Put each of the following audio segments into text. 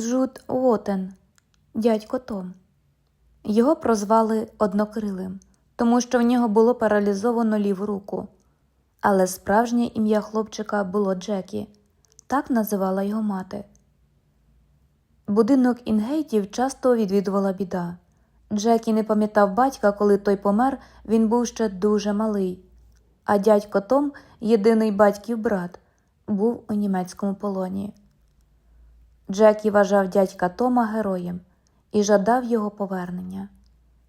Джуд Уотен, дядько Том. Його прозвали однокрилим, тому що в нього було паралізовано ліву руку. Але справжнє ім'я хлопчика було Джекі, так називала його мати. Будинок інгейтів часто відвідувала біда. Джекі не пам'ятав батька, коли той помер, він був ще дуже малий. А дядько Том, єдиний батьків брат, був у німецькому полоні. Джекі вважав дядька Тома героєм і жадав його повернення.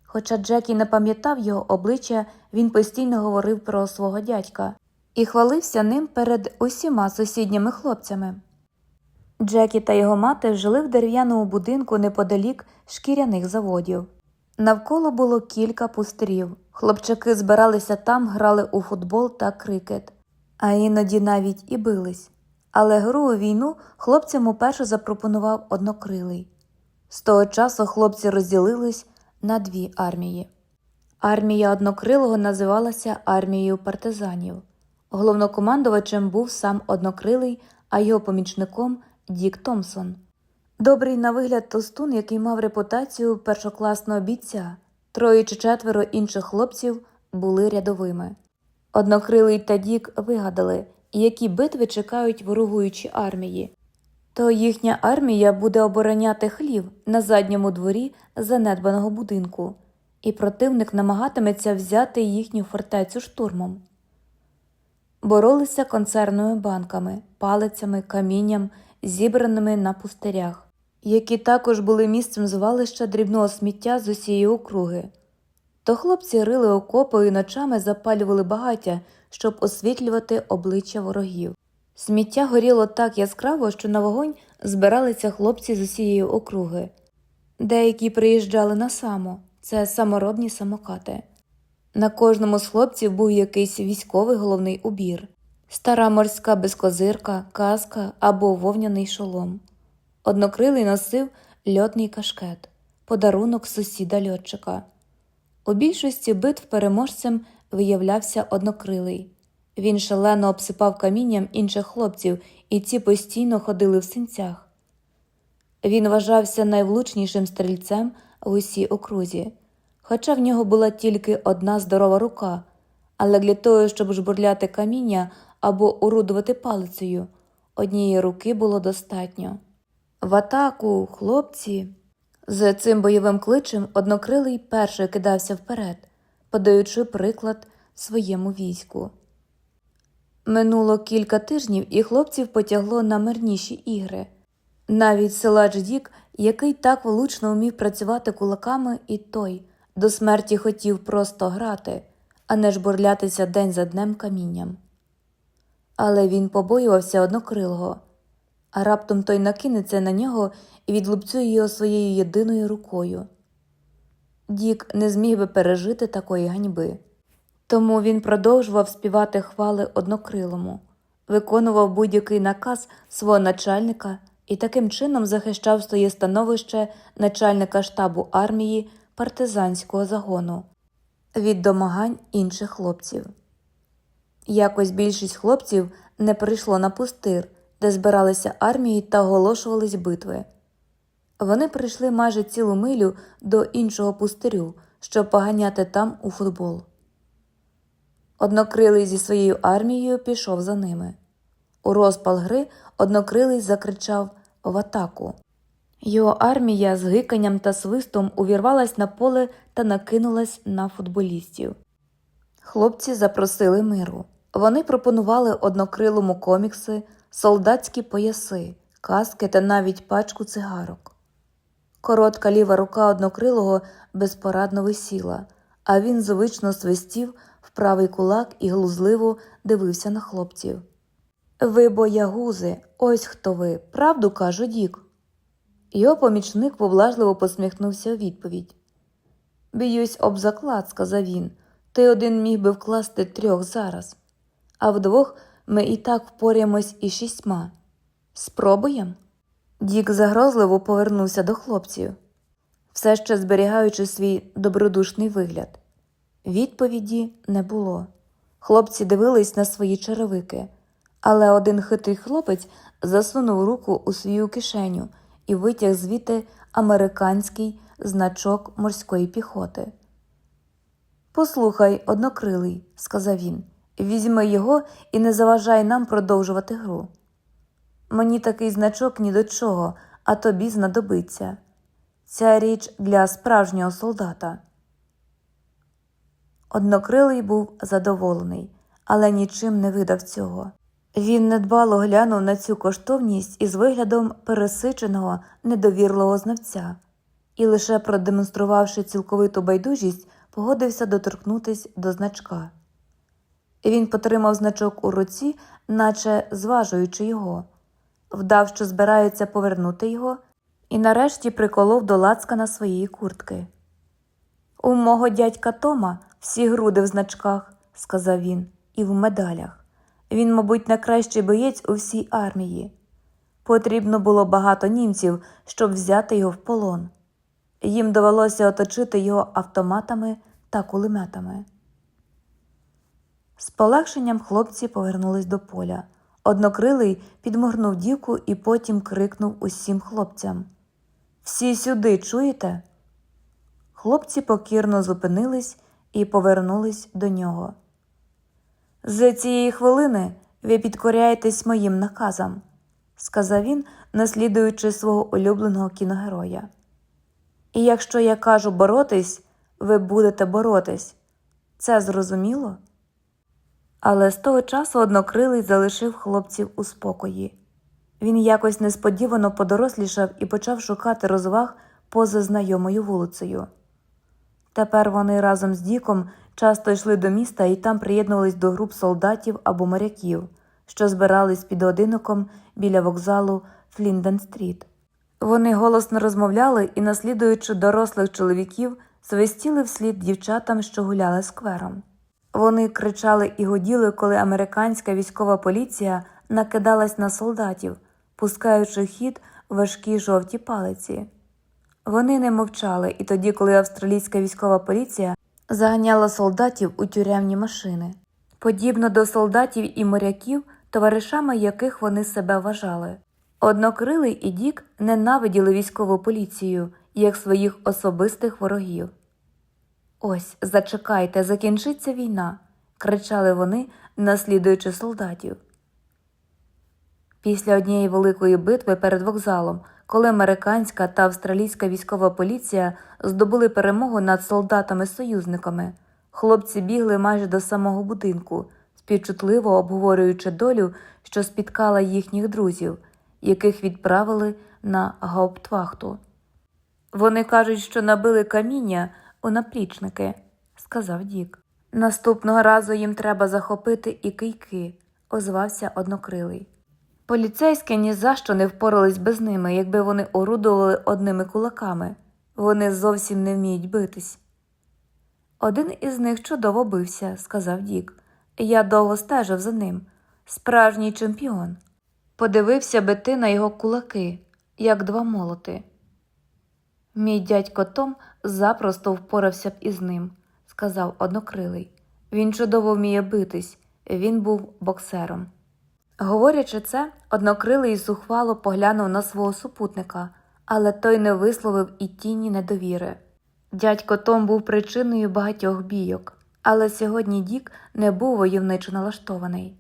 Хоча Джекі не пам'ятав його обличчя, він постійно говорив про свого дядька і хвалився ним перед усіма сусідніми хлопцями. Джекі та його мати жили в дерев'яному будинку неподалік шкіряних заводів. Навколо було кілька пустирів. Хлопчаки збиралися там, грали у футбол та крикет, а іноді навіть і бились. Але гру у війну хлопцям уперше запропонував однокрилий. З того часу хлопці розділились на дві армії. Армія однокрилого називалася армією партизанів. Головнокомандувачем був сам однокрилий, а його помічником Дік Томпсон. Добрий на вигляд тостун, який мав репутацію першокласного бійця, троє чи четверо інших хлопців були рядовими. Однокрилий та Дік вигадали, які битви чекають ворогуючі армії. То їхня армія буде обороняти хлів на задньому дворі занедбаного будинку, і противник намагатиметься взяти їхню фортецю штурмом. Боролися концерними банками, палицями, камінням, зібраними на пустирях, які також були місцем звалища дрібного сміття з усієї округи. То хлопці рили окопи і ночами запалювали багаття, щоб освітлювати обличчя ворогів. Сміття горіло так яскраво, що на вогонь збиралися хлопці з усієї округи. Деякі приїжджали на само це саморобні самокати. На кожному з хлопців був якийсь військовий головний убір, стара морська безкозирка, каска або вовняний шолом. Однокрилий носив льотний кашкет, подарунок сусіда льотчика. У більшості битв переможцем виявлявся однокрилий. Він шалено обсипав камінням інших хлопців, і ці постійно ходили в синцях. Він вважався найвлучнішим стрільцем в усій окрузі, хоча в нього була тільки одна здорова рука, але для того, щоб жбурляти каміння або орудувати палицею, однієї руки було достатньо. В атаку, хлопці. З цим бойовим кличем однокрилий перший кидався вперед, подаючи приклад своєму війську. Минуло кілька тижнів, і хлопців потягло на мирніші ігри. Навіть силач Дік, який так влучно вмів працювати кулаками, і той до смерті хотів просто грати, а не жбурлятися день за днем камінням. Але він побоювався однокрилого, а раптом той накинеться на нього і відлупцює його своєю єдиною рукою. Дік не зміг би пережити такої ганьби. Тому він продовжував співати хвали однокрилому, виконував будь-який наказ свого начальника і таким чином захищав своє становище начальника штабу армії партизанського загону від домагань інших хлопців. Якось більшість хлопців не прийшло на пустир, де збиралися армії та оголошувались битви. Вони прийшли майже цілу милю до іншого пустирю, щоб поганяти там у футбол. Однокрилий зі своєю армією пішов за ними. У розпал гри однокрилий закричав в атаку. Його армія з гиканням та свистом увірвалась на поле та накинулась на футболістів. Хлопці запросили миру. Вони пропонували однокрилому комікси, солдатські пояси, каски та навіть пачку цигарок. Коротка ліва рука однокрилого безпорадно висіла, а він звично свистів в правий кулак і глузливо дивився на хлопців. Ви боягузи, ось хто ви, правду кажу, Дік. Його помічник поблажливо посміхнувся у відповідь. Б'юсь об заклад, сказав він. Ти один міг би вкласти трьох зараз, а вдвох ми і так впоряємось із шістьма. Спробуєм? Дік загрозливо повернувся до хлопців, все ще зберігаючи свій добродушний вигляд. Відповіді не було. Хлопці дивились на свої черевики, але один хитрий хлопець засунув руку у свою кишеню і витяг звідти американський значок морської піхоти. Послухай, однокрилий, сказав він, візьми його і не заважай нам продовжувати гру. Мені такий значок ні до чого, а тобі знадобиться. Ця річ для справжнього солдата. Однокрилий був задоволений, але нічим не видав цього. Він недбало глянув на цю коштовність із виглядом пересиченого, недовірливого знавця, і лише продемонструвавши цілковиту байдужість, погодився доторкнутись до значка. Він потримав значок у руці, наче зважуючи його, вдав, що збирається повернути його, і нарешті приколов до лацкана своєї куртки. У мого дядька Тома всі груди в значках, сказав він, і в медалях. Він, мабуть, найкращий боєць у всій армії. Потрібно було багато німців, щоб взяти його в полон. Їм довелося оточити його автоматами та кулеметами. З полегшенням хлопці повернулись до поля. Однокрилий підморгнув дівку і потім крикнув усім хлопцям Всі сюди, чуєте? Хлопці покірно зупинились і повернулись до нього. З цієї хвилини ви підкоряєтесь моїм наказам, сказав він, наслідуючи свого улюбленого кіногероя. І якщо я кажу боротись, ви будете боротись. Це зрозуміло? Але з того часу однокрилий залишив хлопців у спокої. Він якось несподівано подорослішав і почав шукати розваг поза знайомою вулицею. Тепер вони разом з Діком часто йшли до міста і там приєднувались до груп солдатів або моряків, що збирались під одиноком біля вокзалу Флінден-стріт. Вони голосно розмовляли і, наслідуючи дорослих чоловіків, свистіли вслід дівчатам, що гуляли сквером. Вони кричали і годіли, коли американська військова поліція накидалась на солдатів, пускаючи хід важкі жовті палиці. Вони не мовчали, і тоді, коли австралійська військова поліція заганяла солдатів у тюремні машини, подібно до солдатів і моряків, товаришами яких вони себе вважали. Однокрилий і Дік ненавиділи військову поліцію як своїх особистих ворогів. Ось, зачекайте, закінчиться війна, кричали вони, наслідуючи солдатів. Після однієї великої битви перед вокзалом, коли американська та австралійська військова поліція здобули перемогу над солдатами-союзниками, хлопці бігли майже до самого будинку, співчутливо обговорюючи долю, що спіткала їхніх друзів, яких відправили на гауптвахту. Вони кажуть, що набили каміння у наплічники, сказав Дік. Наступного разу їм треба захопити і кийки, озвався однокрилий. Поліцейські ні за що не впорались без ними, якби вони орудували одними кулаками. Вони зовсім не вміють битись. Один із них чудово бився, сказав Дік. Я довго стежив за ним. Справжній чемпіон. Подивився би ти на його кулаки, як два молоти. Мій дядько Том запросто впорався б із ним, сказав однокрилий. Він чудово вміє битись, він був боксером. Говорячи це, однокрилий зухвало поглянув на свого супутника, але той не висловив і тіні недовіри. Дядько Том був причиною багатьох бійок, але сьогодні Дік не був войовничо налаштований.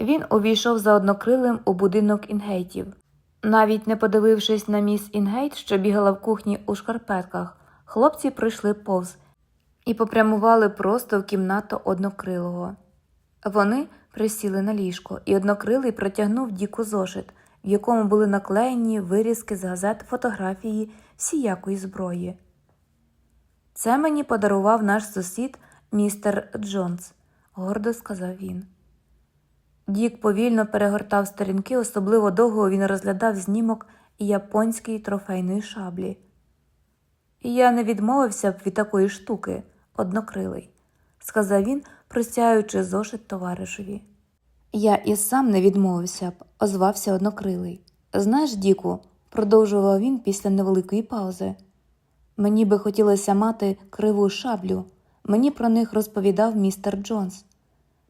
Він увійшов за однокрилим у будинок інгейтів. Навіть не подивившись на міс Інгейт, що бігала в кухні у шкарпетках, хлопці пройшли повз і попрямували просто в кімнату однокрилого. Вони присіли на ліжко, і однокрилий протягнув Діку зошит, в якому були наклеєні вирізки з газет фотографії всіякої зброї. Це мені подарував наш сусід містер Джонс, гордо сказав він. Дік повільно перегортав сторінки, особливо довго він розглядав знімок японської трофейної шаблі. Я не відмовився б від такої штуки, однокрилий, сказав він, простяючи зошит товаришеві. Я і сам не відмовився б, озвався однокрилий. Знаєш, Діку, продовжував він після невеликої паузи. Мені би хотілося мати криву шаблю. Мені про них розповідав містер Джонс.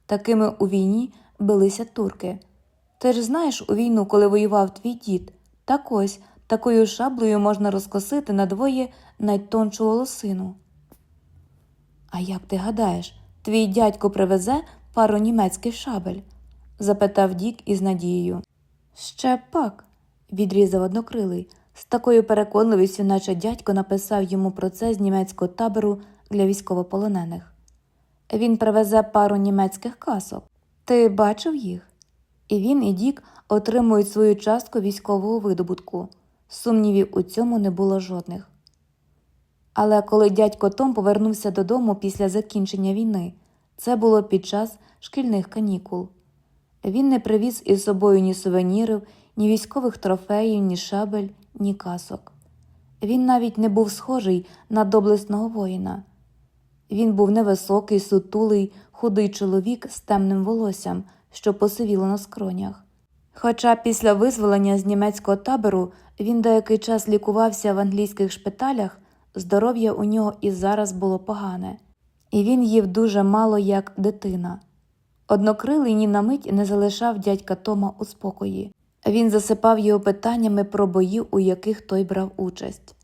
Такими у війні билися турки. Ти ж знаєш у війну, коли воював твій дід, так ось Такою шаблею можна розкосити надвоє найтоншу волосину. А як ти гадаєш, твій дядько привезе пару німецьких шабель? запитав Дік із надією. Ще пак, відрізав однокрилий, з такою переконливістю, наче дядько написав йому про це з німецького табору для військовополонених. Він привезе пару німецьких касок. Ти бачив їх? І він, і Дік отримують свою частку військового видобутку. Сумнівів у цьому не було жодних. Але коли дядько Том повернувся додому після закінчення війни, це було під час шкільних канікул. Він не привіз із собою ні сувенірів, ні військових трофеїв, ні шабель, ні касок. Він навіть не був схожий на доблесного воїна. Він був невисокий, сутулий, худий чоловік з темним волоссям, що посивіло на скронях. Хоча після визволення з німецького табору він деякий час лікувався в англійських шпиталях, здоров'я у нього і зараз було погане, і він їв дуже мало як дитина. Однокрилий ні на мить не залишав дядька Тома у спокої. Він засипав його питаннями про бої, у яких той брав участь.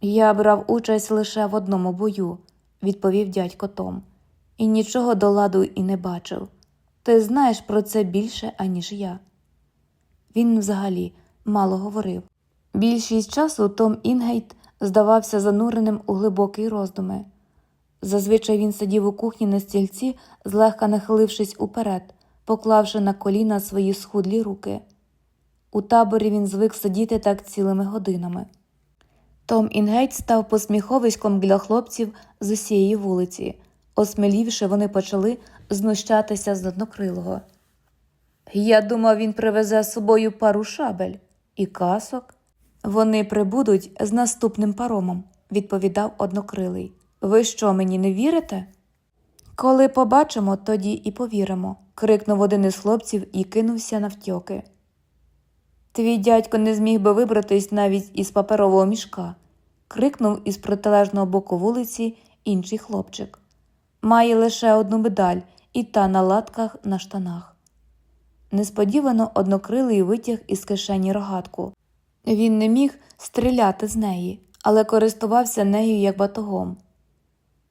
Я брав участь лише в одному бою, відповів дядько Том, і нічого до ладу і не бачив. Ти знаєш про це більше, аніж я. Він взагалі мало говорив. Більшість часу Том Інгейт здавався зануреним у глибокі роздуми. Зазвичай він сидів у кухні на стільці, злегка нахилившись уперед, поклавши на коліна свої схудлі руки. У таборі він звик сидіти так цілими годинами. Том Інгейт став посміховиськом для хлопців з усієї вулиці. Осмелівши, вони почали знущатися з однокрилого. Я думав, він привезе з собою пару шабель і касок. Вони прибудуть з наступним паромом, відповідав однокрилий. Ви що, мені не вірите? Коли побачимо, тоді і повіримо, крикнув один із хлопців і кинувся навтьоки. Твій дядько не зміг би вибратись навіть із паперового мішка, крикнув із протилежного боку вулиці інший хлопчик. Має лише одну медаль, і та на латках на штанах. Несподівано однокрилий витяг із кишені рогатку. Він не міг стріляти з неї, але користувався нею як батогом.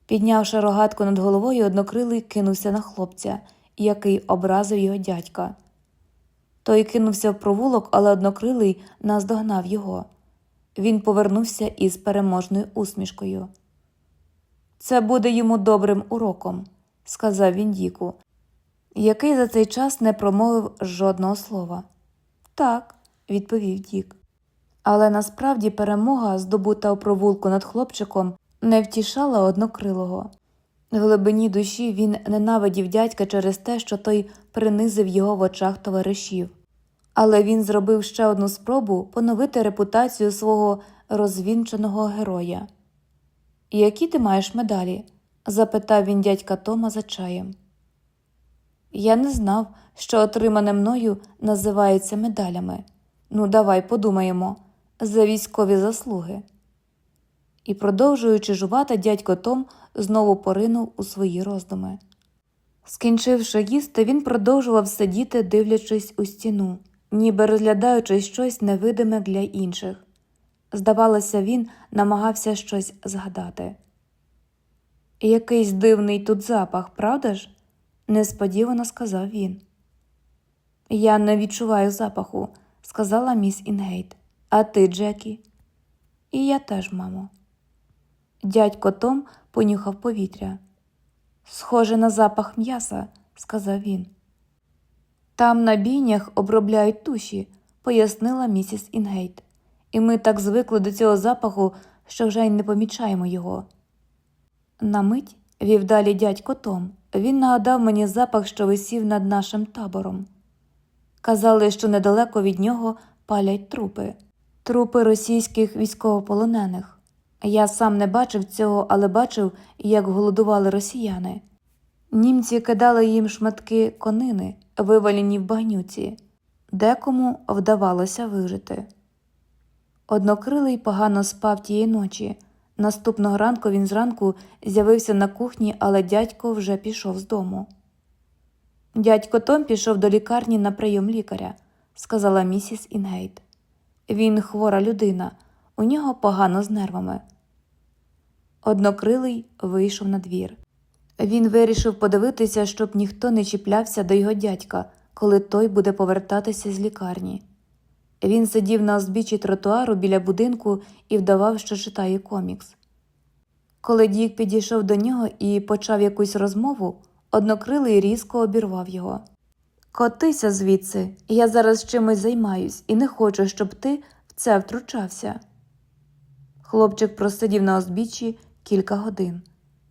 Піднявши рогатку над головою, однокрилий кинувся на хлопця, який образив його дядька. Той кинувся в провулок, але однокрилий наздогнав його. Він повернувся із переможною усмішкою. Це буде йому добрим уроком, сказав він Діку, який за цей час не промовив жодного слова. Так, відповів Дік. Але насправді перемога, здобута у провулку над хлопчиком, не втішала однокрилого. В глибині душі він ненавидів дядька через те, що той принизив його в очах товаришів. Але він зробив ще одну спробу поновити репутацію свого розвінченого героя. Які ти маєш медалі? запитав він дядька Тома за чаєм. Я не знав, що отримане мною називається медалями. Ну, давай подумаємо за військові заслуги. І, продовжуючи жувати, дядько Том знову поринув у свої роздуми. Скінчивши їсти, він продовжував сидіти, дивлячись у стіну, ніби розглядаючи щось невидиме для інших. Здавалося, він намагався щось згадати. Якийсь дивний тут запах, правда ж? несподівано сказав він. Я не відчуваю запаху, сказала міс Інгейт. А ти, Джекі? І я теж, мамо. Дядько Том понюхав повітря. Схоже на запах м'яса, сказав він. Там на бійнях обробляють туші, пояснила місіс Інгейт, і ми так звикли до цього запаху, що вже й не помічаємо його. На мить вів далі дядько Том. Він нагадав мені запах, що висів над нашим табором. Казали, що недалеко від нього палять трупи, трупи російських військовополонених. Я сам не бачив цього, але бачив, як голодували росіяни. Німці кидали їм шматки конини, вивалені в багнюці, декому вдавалося вижити. Однокрилий погано спав тієї ночі. Наступного ранку він зранку з'явився на кухні, але дядько вже пішов з дому. Дядько Том пішов до лікарні на прийом лікаря, сказала місіс Інгейт. Він хвора людина, у нього погано з нервами. Однокрилий вийшов на двір. Він вирішив подивитися, щоб ніхто не чіплявся до його дядька, коли той буде повертатися з лікарні. Він сидів на узбіччі тротуару біля будинку і вдавав, що читає комікс. Коли Дік підійшов до нього і почав якусь розмову, однокрилий різко обірвав його. Котися звідси, я зараз чимось займаюсь і не хочу, щоб ти в це втручався. Хлопчик просидів на узбіччі кілька годин.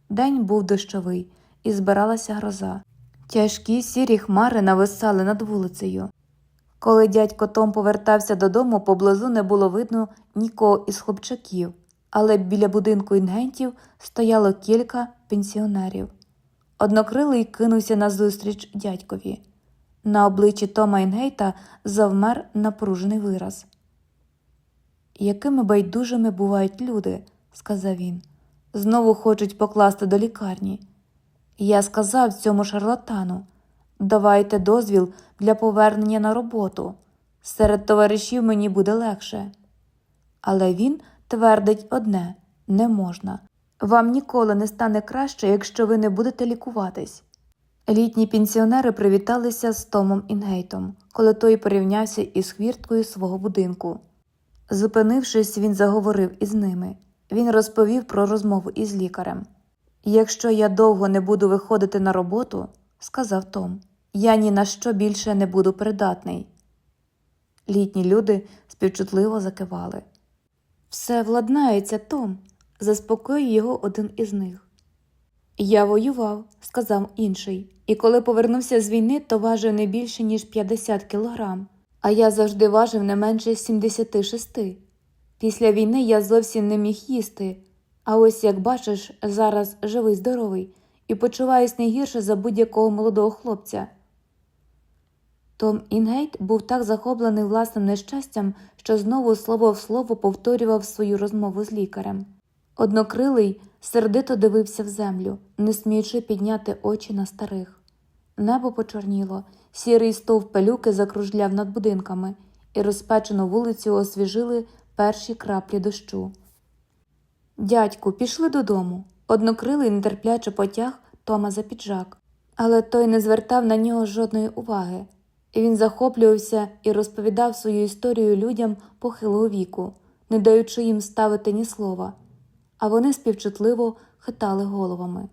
День був дощовий, і збиралася гроза. Тяжкі сірі хмари нависали над вулицею. Коли дядько Том повертався додому, поблизу не було видно нікого із хлопчаків, але біля будинку інгентів стояло кілька пенсіонерів. Однокрилий кинувся назустріч дядькові. На обличчі Тома Інгейта завмер напружений вираз. Якими байдужими бувають люди, сказав він. Знову хочуть покласти до лікарні. Я сказав цьому шарлатану давайте дозвіл для повернення на роботу. Серед товаришів мені буде легше. Але він твердить одне не можна. Вам ніколи не стане краще, якщо ви не будете лікуватись. Літні пенсіонери привіталися з Томом Інгейтом, коли той порівнявся із хвірткою свого будинку. Зупинившись, він заговорив із ними. Він розповів про розмову із лікарем. Якщо я довго не буду виходити на роботу, сказав Том, я ні на що більше не буду придатний. Літні люди співчутливо закивали. Все владнається, Том, заспокоїв його один із них. Я воював, сказав інший, і коли повернувся з війни, то важив не більше, ніж 50 кілограм, а я завжди важив не менше 76. Після війни я зовсім не міг їсти, а ось, як бачиш, зараз живий здоровий і почуваюсь не гірше за будь-якого молодого хлопця. Том Інгейт був так захоплений власним нещастям, що знову слово в слово повторював свою розмову з лікарем. Однокрилий сердито дивився в землю, не сміючи підняти очі на старих. Небо почорніло, сірий стовп пелюки закружляв над будинками, і розпечену вулицю освіжили перші краплі дощу. Дядьку, пішли додому. Однокрилий нетерпляче потяг Тома за піджак, але той не звертав на нього жодної уваги. Він захоплювався і розповідав свою історію людям похилого віку, не даючи їм ставити ні слова, а вони співчутливо хитали головами.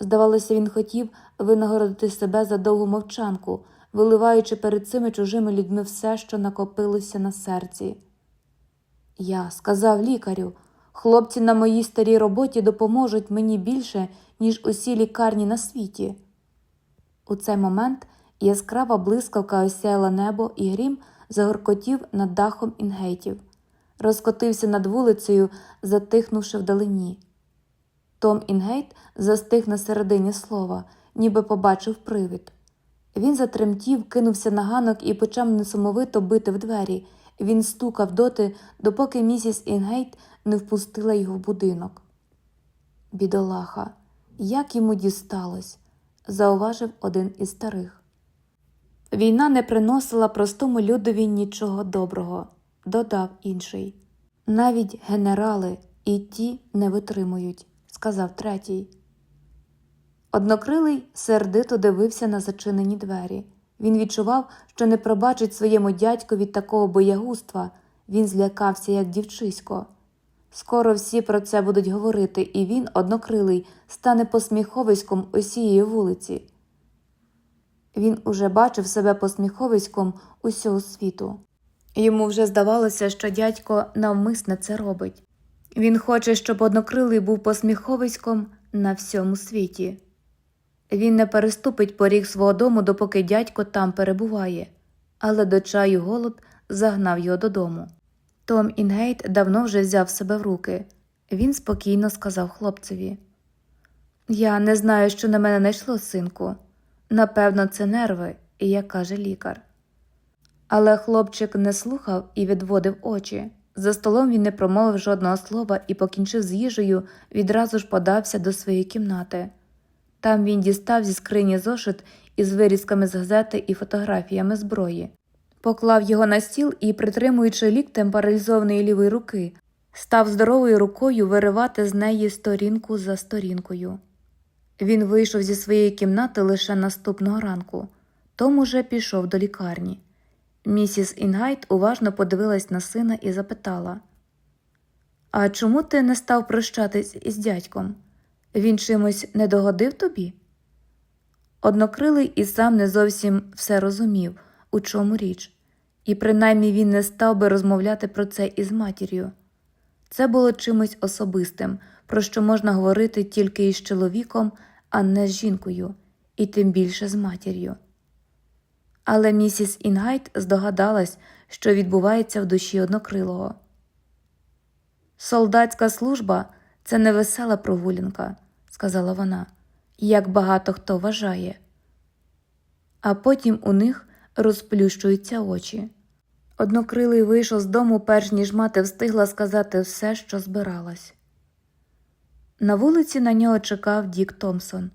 Здавалося, він хотів винагородити себе за довгу мовчанку, виливаючи перед цими чужими людьми все, що накопилося на серці. Я сказав лікарю, хлопці на моїй старій роботі допоможуть мені більше, ніж усі лікарні на світі. У цей момент яскрава блискавка осяяла небо, і грім загоркотів над дахом інгейтів, розкотився над вулицею, затихнувши вдалині. Том Інгейт застиг на середині слова, ніби побачив привид. Він затремтів, кинувся на ганок і почав несамовито бити в двері. Він стукав доти, допоки місіс Інгейт не впустила його в будинок. Бідолаха, як йому дісталось, зауважив один із старих. Війна не приносила простому людові нічого доброго, додав інший. Навіть генерали і ті не витримують, сказав третій. Однокрилий сердито дивився на зачинені двері. Він відчував, що не пробачить своєму дядькові такого боягузтва, він злякався, як дівчисько. Скоро всі про це будуть говорити, і він, однокрилий, стане посміховиськом усієї вулиці. Він уже бачив себе посміховиськом усього світу. Йому вже здавалося, що дядько навмисне це робить. Він хоче, щоб однокрилий був посміховиськом на всьому світі. Він не переступить поріг свого дому, допоки дядько там перебуває, але до чаю голод загнав його додому. Том Інгейт давно вже взяв себе в руки. Він спокійно сказав хлопцеві: Я не знаю, що на мене найшло, синку. Напевно, це нерви, як каже лікар. Але хлопчик не слухав і відводив очі. За столом він не промовив жодного слова і, покінчив з їжею, відразу ж подався до своєї кімнати. Там він дістав зі скрині зошит із вирізками з газети і фотографіями зброї. поклав його на стіл і, притримуючи ліктем паралізованої лівої руки, став здоровою рукою виривати з неї сторінку за сторінкою. Він вийшов зі своєї кімнати лише наступного ранку, Том уже пішов до лікарні. Місіс Інгайт уважно подивилась на сина і запитала: А чому ти не став прощатись із дядьком? Він чимось не догодив тобі? Однокрилий і сам не зовсім все розумів, у чому річ, і принаймні він не став би розмовляти про це із матір'ю. Це було чимось особистим, про що можна говорити тільки із чоловіком, а не з жінкою, і тим більше з матір'ю. Але місіс Інгайт здогадалась, що відбувається в душі однокрилого. Солдатська служба це не весела прогулянка, сказала вона, як багато хто вважає. А потім у них розплющуються очі. Однокрилий вийшов з дому, перш ніж мати встигла сказати все, що збиралась. На вулиці на нього чекав Дік Томпсон.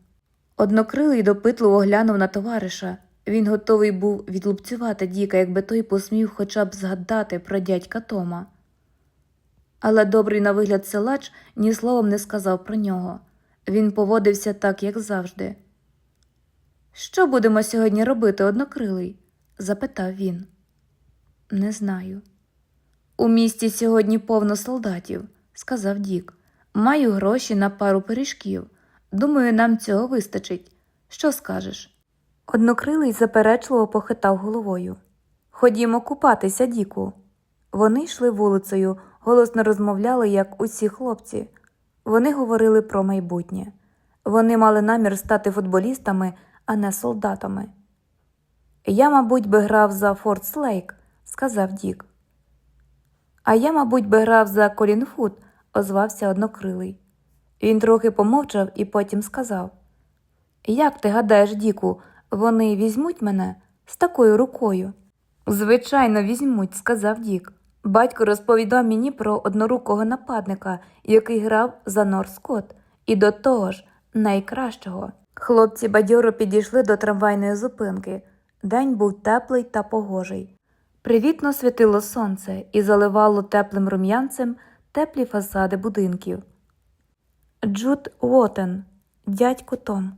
Однокрилий допитливо глянув на товариша. Він готовий був відлупцювати Діка, якби той посмів хоча б згадати про дядька Тома. Але добрий на вигляд силач ні словом не сказав про нього. Він поводився так, як завжди. Що будемо сьогодні робити, однокрилий? запитав він. Не знаю. У місті сьогодні повно солдатів, сказав Дік. Маю гроші на пару пиріжків. Думаю, нам цього вистачить. Що скажеш? Однокрилий заперечливо похитав головою. Ходімо купатися, Діку. Вони йшли вулицею, голосно розмовляли, як усі хлопці. Вони говорили про майбутнє. Вони мали намір стати футболістами, а не солдатами. Я, мабуть, би грав за Форт Слейк, сказав Дік. А я, мабуть, би грав за Колінфуд, озвався однокрилий. Він трохи помовчав і потім сказав: Як ти гадаєш, Діку, вони візьмуть мене з такою рукою? Звичайно, візьмуть, сказав Дік. Батько розповідав мені про однорукого нападника, який грав за Норскот, і до того ж найкращого. Хлопці бадьоро підійшли до трамвайної зупинки. День був теплий та погожий. Привітно світило сонце і заливало теплим рум'янцем теплі фасади будинків. Джуд Уотен, дядько Том.